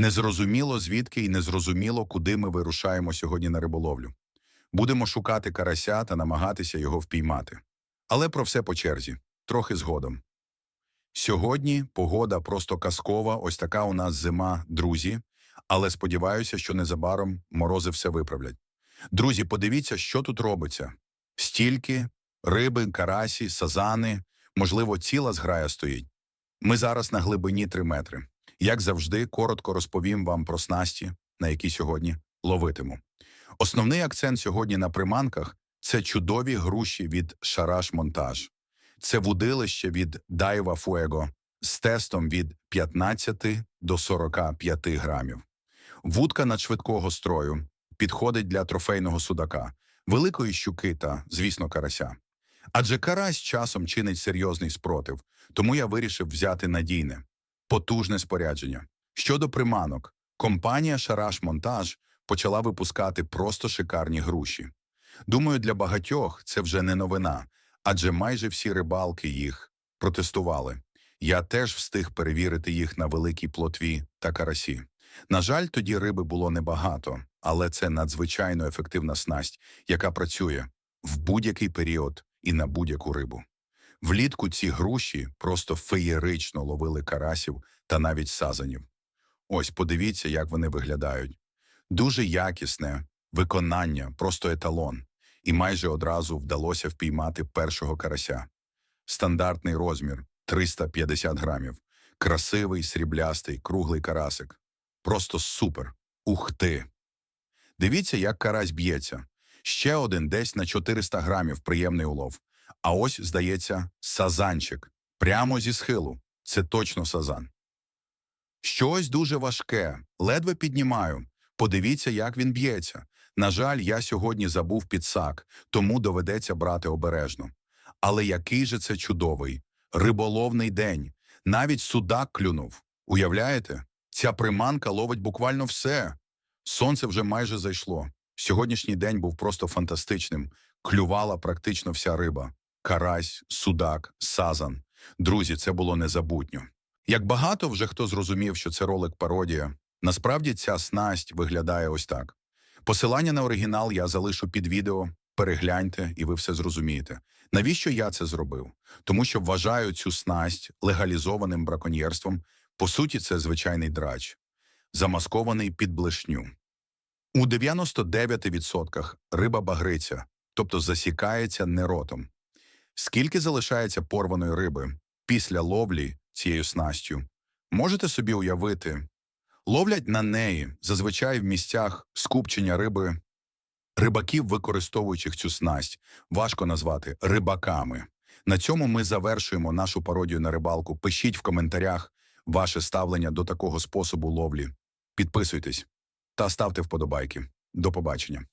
Незрозуміло звідки і незрозуміло, куди ми вирушаємо сьогодні на риболовлю. Будемо шукати карася та намагатися його впіймати. Але про все по черзі, трохи згодом. Сьогодні погода просто казкова, ось така у нас зима, друзі, але сподіваюся, що незабаром морози все виправлять. Друзі, подивіться, що тут робиться. Стільки, риби, карасі, сазани, можливо, ціла зграя стоїть. Ми зараз на глибині 3 метри. Як завжди, коротко розповім вам про снасті, на які сьогодні ловитиму. Основний акцент сьогодні на приманках це чудові груші від Шараш Монтаж. Це вудилище від Дайва Фуего з тестом від 15 до 45 грамів. Вудка надшвидкого строю підходить для трофейного судака, великої щуки та, звісно, карася. Адже карась часом чинить серйозний спротив, тому я вирішив взяти надійне, потужне спорядження. Щодо приманок, компанія Шараш Монтаж почала випускати просто шикарні груші. Думаю, для багатьох це вже не новина, адже майже всі рибалки їх протестували. Я теж встиг перевірити їх на великій плотві та карасі. На жаль, тоді риби було небагато, але це надзвичайно ефективна снасть, яка працює в будь-який період і на будь-яку рибу. Влітку ці груші просто феєрично ловили карасів та навіть сазанів. Ось подивіться, як вони виглядають. Дуже якісне виконання, просто еталон, і майже одразу вдалося впіймати першого карася. Стандартний розмір 350 грамів. Красивий, сріблястий, круглий карасик. Просто супер. Ух ти! Дивіться, як карась б'ється. Ще один десь на 400 грамів приємний улов. А ось, здається, сазанчик. Прямо зі схилу. Це точно сазан. Щось дуже важке, ледве піднімаю. Подивіться, як він б'ється. На жаль, я сьогодні забув підсак, тому доведеться брати обережно. Але який же це чудовий, риболовний день. Навіть судак клюнув. Уявляєте? Ця приманка ловить буквально все. Сонце вже майже зайшло. Сьогоднішній день був просто фантастичним. Клювала практично вся риба. Карась, судак, сазан. Друзі, це було незабутньо. Як багато вже хто зрозумів, що це ролик пародія, насправді ця снасть виглядає ось так. Посилання на оригінал я залишу під відео, перегляньте, і ви все зрозумієте. Навіщо я це зробив? Тому що вважаю цю снасть легалізованим браконьєрством. По суті, це звичайний драч, замаскований під блешню. У 99% риба багриця, тобто засікається неротом. Скільки залишається порваної риби після ловлі цією снастю? Можете собі уявити, ловлять на неї зазвичай в місцях скупчення риби. Рибаків, використовуючих цю снасть, важко назвати рибаками. На цьому ми завершуємо нашу пародію на рибалку. Пишіть в коментарях ваше ставлення до такого способу ловлі. Підписуйтесь та ставте вподобайки. До побачення.